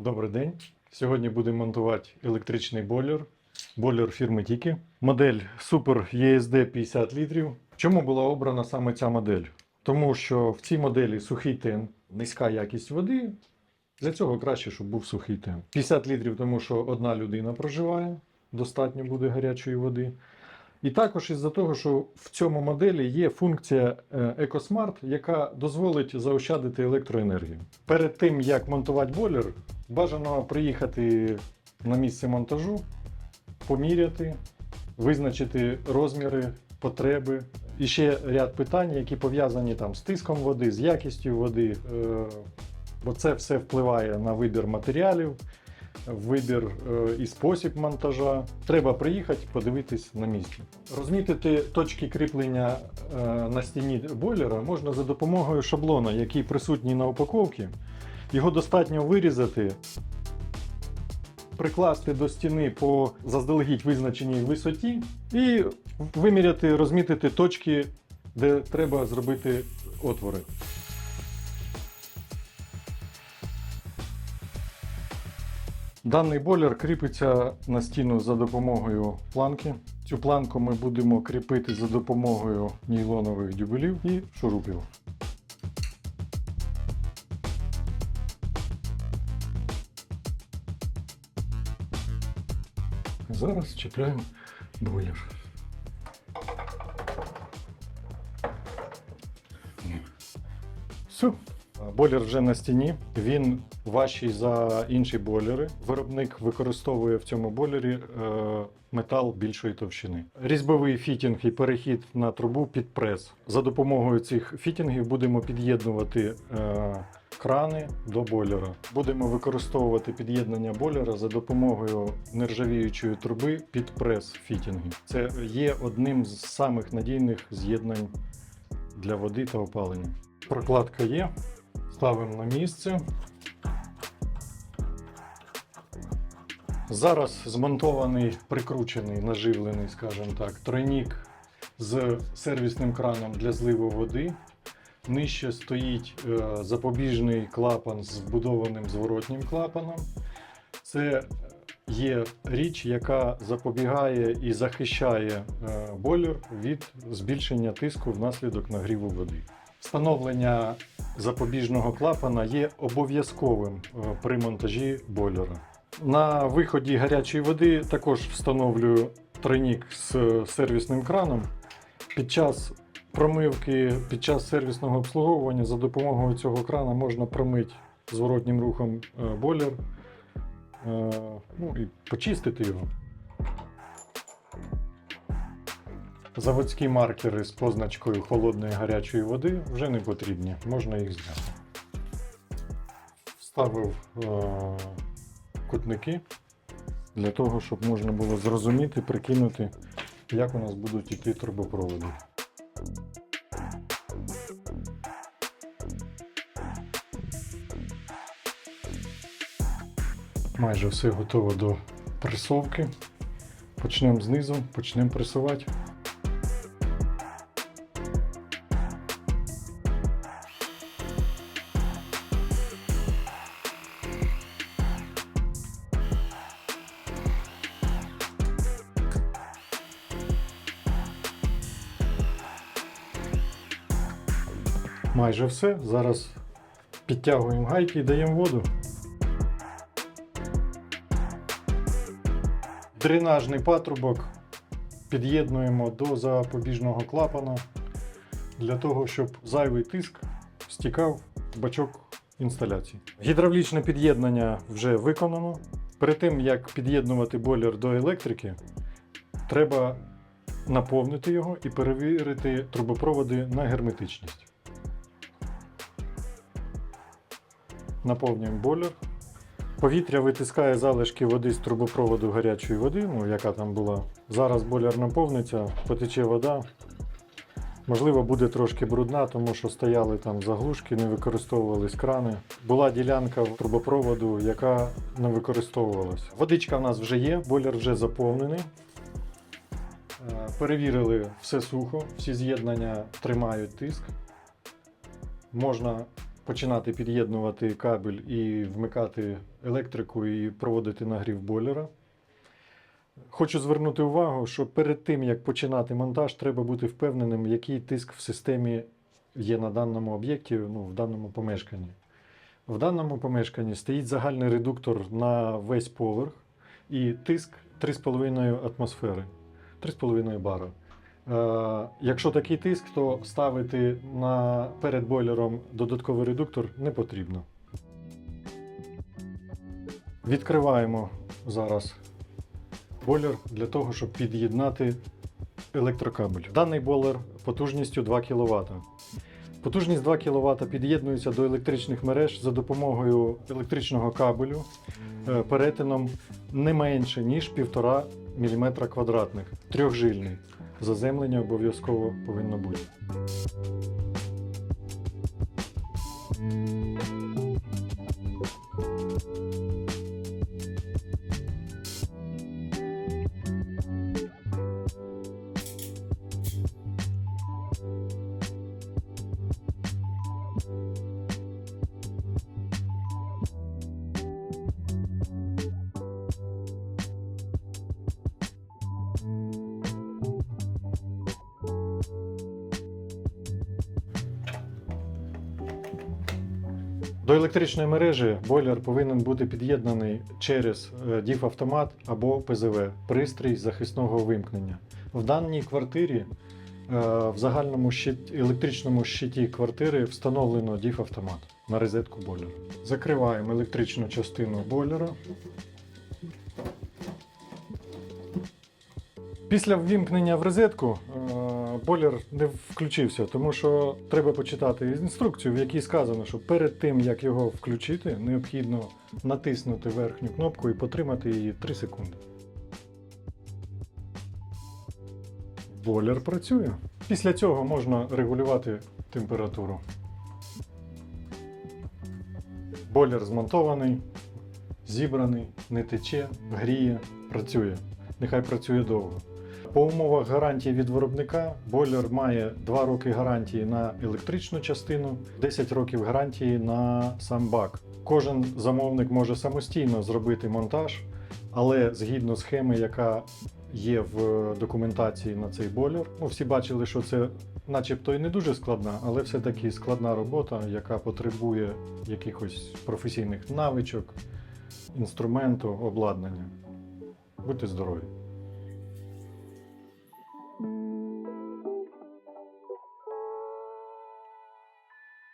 Добрий день. Сьогодні будемо монтувати електричний бойлер. Бойлер фірми Тікі. Модель Super ESD 50 літрів. Чому була обрана саме ця модель? Тому що в цій моделі сухий тен, низька якість води. Для цього краще, щоб був сухий тен. 50 літрів, тому що одна людина проживає, достатньо буде гарячої води. І також із-за того, що в цьому моделі є функція е, EcoSmart, яка дозволить заощадити електроенергію. Перед тим як монтувати бойлер, бажано приїхати на місце монтажу, поміряти, визначити розміри, потреби. І ще ряд питань, які пов'язані там з тиском води, з якістю води. е, Бо це все впливає на вибір матеріалів, вибір е, і спосіб монтажа. Треба приїхати, подивитись на місці. Розмітити точки кріплення е, на стіні бойлера можна за допомогою шаблона, який присутній на упаковці. Його достатньо вирізати, прикласти до стіни по заздалегідь визначеній висоті і виміряти, розмітити точки, де треба зробити отвори. Даний бойлер кріпиться на стіну за допомогою планки. Цю планку ми будемо кріпити за допомогою нейлонових дюбелів і шурупів. Зараз чіпляємо бойлер. Все. Бойлер вже на стіні. Він важчий за інші бойлери. Виробник використовує в цьому бойлері е, метал більшої товщини. Різьбовий фітінг і перехід на трубу під прес. За допомогою цих фітінгів будемо під'єднувати е, крани до бойлера. Будемо використовувати під'єднання бойлера за допомогою нержавіючої труби під прес фітінгів. Це є одним з самих надійних з'єднань для води та опалення. Прокладка є. Ставимо на місце. Зараз змонтований, прикручений, наживлений, скажімо так, тройнік з сервісним краном для зливу води. Нижче стоїть е, запобіжний клапан з вбудованим зворотнім клапаном. Це є річ, яка запобігає і захищає е, бойлер від збільшення тиску внаслідок нагріву води. Встановлення запобіжного клапана є обов'язковим е, при монтажі бойлера. На виході гарячої води також встановлюю тройнік з сервісним краном. Під час промивки, під час сервісного обслуговування за допомогою цього крана можна промити зворотнім рухом е, бойлер е, ну, і почистити його. Заводські маркери з позначкою холодної гарячої води вже не потрібні, можна їх зняти. Вставив е- кутники для того, щоб можна було зрозуміти, прикинути, як у нас будуть йти трубопроводи. Майже все готово до пресовки. Почнемо знизу, почнемо пресувати. Майже все. Зараз підтягуємо гайки і даємо воду. Дренажний патрубок під'єднуємо до запобіжного клапана для того, щоб зайвий тиск стікав в бачок інсталяції. Гідравлічне під'єднання вже виконано. Перед тим як під'єднувати бойлер до електрики, треба наповнити його і перевірити трубопроводи на герметичність. Наповнюємо бойлер. Повітря витискає залишки води з трубопроводу гарячої води, ну яка там була. Зараз бойлер наповниться, потече вода. Можливо, буде трошки брудна, тому що стояли там заглушки, не використовувались крани. Була ділянка трубопроводу, яка не використовувалась. Водичка в нас вже є, бойлер вже заповнений. Е, Перевірили все сухо, всі з'єднання тримають тиск. Можна починати під'єднувати кабель і вмикати електрику і проводити нагрів бойлера. Хочу звернути увагу, що перед тим, як починати монтаж, треба бути впевненим, який тиск в системі є на даному об'єкті, ну, в даному помешканні. В даному помешканні стоїть загальний редуктор на весь поверх і тиск 3,5 атмосфери, 3,5 бара. Е, якщо такий тиск, то ставити на, перед бойлером додатковий редуктор не потрібно. Відкриваємо зараз бойлер для того, щоб під'єднати електрокабель. Даний бойлер потужністю 2 кВт. Потужність 2 кВт під'єднується до електричних мереж за допомогою електричного кабелю е, перетином не менше, ніж 1,5 мм квадратних, трьохжильний. Заземлення обов'язково повинно бути. До електричної мережі бойлер повинен бути під'єднаний через е, DIF-автомат або ПЗВ пристрій захисного вимкнення. В даній квартирі е, в загальному щит, електричному щиті квартири встановлено DIF-автомат на розетку бойлера. Закриваємо електричну частину бойлера. Після ввімкнення в розетку бойлер не включився, тому що треба почитати інструкцію, в якій сказано, що перед тим як його включити, необхідно натиснути верхню кнопку і потримати її 3 секунди. Бойлер працює. Після цього можна регулювати температуру. Бойлер змонтований, зібраний, не тече, гріє, працює. Нехай працює довго. По умовах гарантії від виробника бойлер має 2 роки гарантії на електричну частину, 10 років гарантії на сам бак. Кожен замовник може самостійно зробити монтаж, але згідно схеми, яка є в документації на цей бойлер, ну, всі бачили, що це начебто і не дуже складна, але все-таки складна робота, яка потребує якихось професійних навичок, інструменту, обладнання. Будьте здорові!